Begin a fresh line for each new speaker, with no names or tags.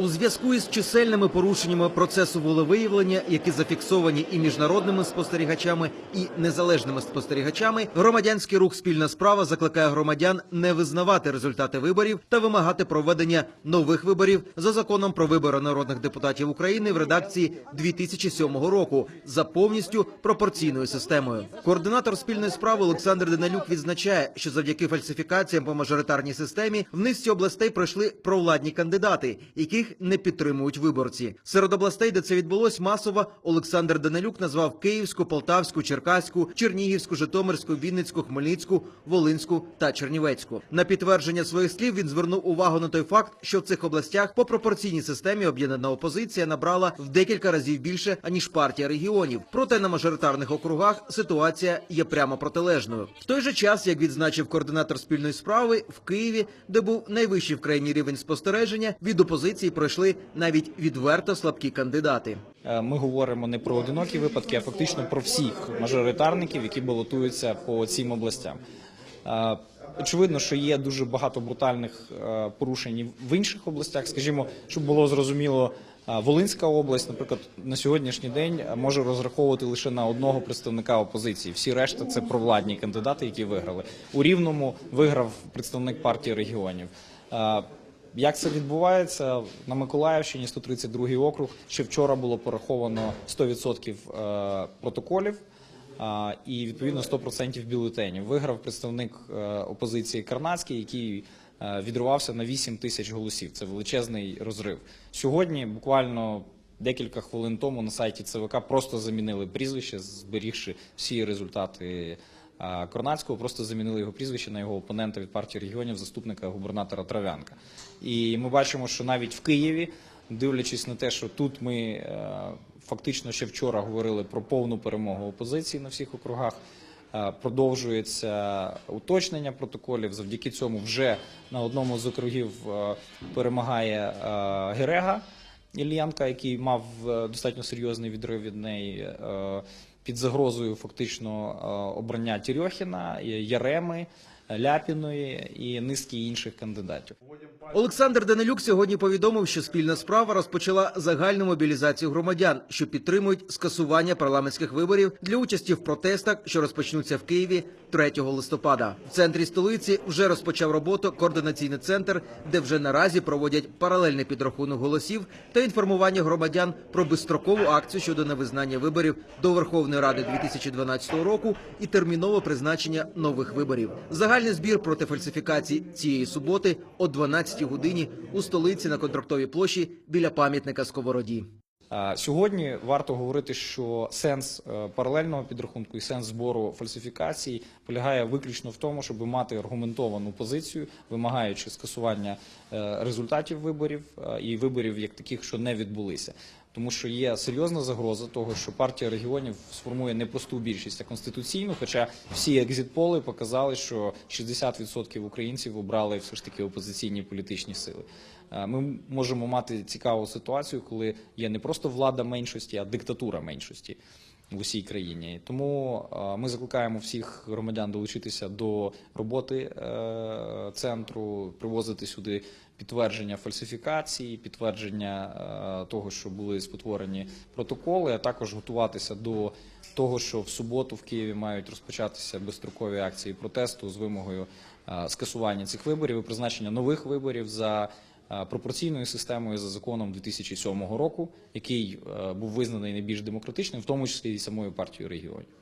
У зв'язку із чисельними порушеннями процесу волевиявлення, які зафіксовані і міжнародними спостерігачами, і незалежними спостерігачами, громадянський рух Спільна справа закликає громадян не визнавати результати виборів та вимагати проведення нових виборів за законом про вибори народних депутатів України в редакції 2007 року за повністю пропорційною системою. Координатор спільної справи Олександр Денилюк відзначає, що завдяки фальсифікаціям по мажоритарній системі в низці областей пройшли провладні кандидати, яких не підтримують виборці. Серед областей, де це відбулось масово, Олександр Данилюк назвав Київську, Полтавську, Черкаську, Чернігівську, Житомирську, Вінницьку, Хмельницьку, Волинську та Чернівецьку. На підтвердження своїх слів він звернув увагу на той факт, що в цих областях по пропорційній системі об'єднана опозиція набрала в декілька разів більше аніж партія регіонів. Проте на мажоритарних округах ситуація є прямо протилежною. В той же час, як відзначив координатор спільної справи, в Києві, де був найвищий в країні рівень спостереження, від опозиції пройшли навіть відверто слабкі кандидати.
Е, Ми говоримо не про одинокі випадки, а фактично про всіх мажоритарників, які балотуються по цим областям. Е, Очевидно, що є дуже багато брутальних е, порушень в інших областях. Скажімо, щоб було зрозуміло, Волинська область, наприклад, на сьогоднішній день може розраховувати лише на одного представника опозиції. Всі решта це провладні кандидати, які виграли. У Рівному виграв представник партії регіонів. Е, як це відбувається на Миколаївщині, 132 округ. Ще вчора було пораховано 100% е, протоколів і відповідно 100% бюлетенів. Виграв представник е, опозиції Карнацький, який е, відривався на 8 тисяч голосів. Це величезний розрив. Сьогодні буквально. Декілька хвилин тому на сайті ЦВК просто замінили прізвище, зберігши всі результати Корнацького, просто замінили його прізвище на його опонента від партії регіонів, заступника губернатора Трав'янка. І ми бачимо, що навіть в Києві, дивлячись на те, що тут ми е, фактично ще вчора говорили про повну перемогу опозиції на всіх округах. Е, Продовжується уточнення протоколів. Завдяки цьому вже на одному з округів е, перемагає Герега Ільянка, який мав е, достатньо серйозний відрив від неї. е, Під загрозою фактично е, обрання Тірьохіна, Яреми, Ляпіної і низки інших кандидатів.
Олександр Данилюк сьогодні повідомив, що спільна справа розпочала загальну мобілізацію громадян, що підтримують скасування парламентських виборів для участі в протестах, що розпочнуться в Києві 3 листопада. В центрі столиці вже розпочав роботу координаційний центр, де вже наразі проводять паралельний підрахунок голосів та інформування громадян про безстрокову акцію щодо невизнання виборів до Верховної Ради 2012 року і термінове призначення нових виборів. Загальний збір проти фальсифікацій цієї суботи о 12 годині у столиці на контрактовій площі біля пам'ятника Сковороді.
Сьогодні варто говорити, що сенс е, паралельного підрахунку і сенс збору фальсифікацій полягає виключно в тому, щоб мати аргументовану позицію, вимагаючи скасування е, результатів виборів е, і виборів як таких, що не відбулися. Тому що є серйозна загроза того, що партія регіонів сформує не просту більшість, а конституційну. Хоча всі екзитполи показали, що 60% українців обрали все ж таки опозиційні політичні сили. Е, Ми можемо мати цікаву ситуацію, коли є не просто влада меншості, а диктатура меншості в усій країні. Тому е, ми закликаємо всіх громадян долучитися до роботи е, центру, привозити сюди підтвердження фальсифікації, підтвердження е, того, що були спотворені протоколи, а також готуватися до того, що в суботу в Києві мають розпочатися безстрокові акції протесту з вимогою скасування цих виборів і призначення нових виборів за пропорційною системою за законом 2007 року, який е, був визнаний найбільш демократичним, в тому числі і самою партією регіонів.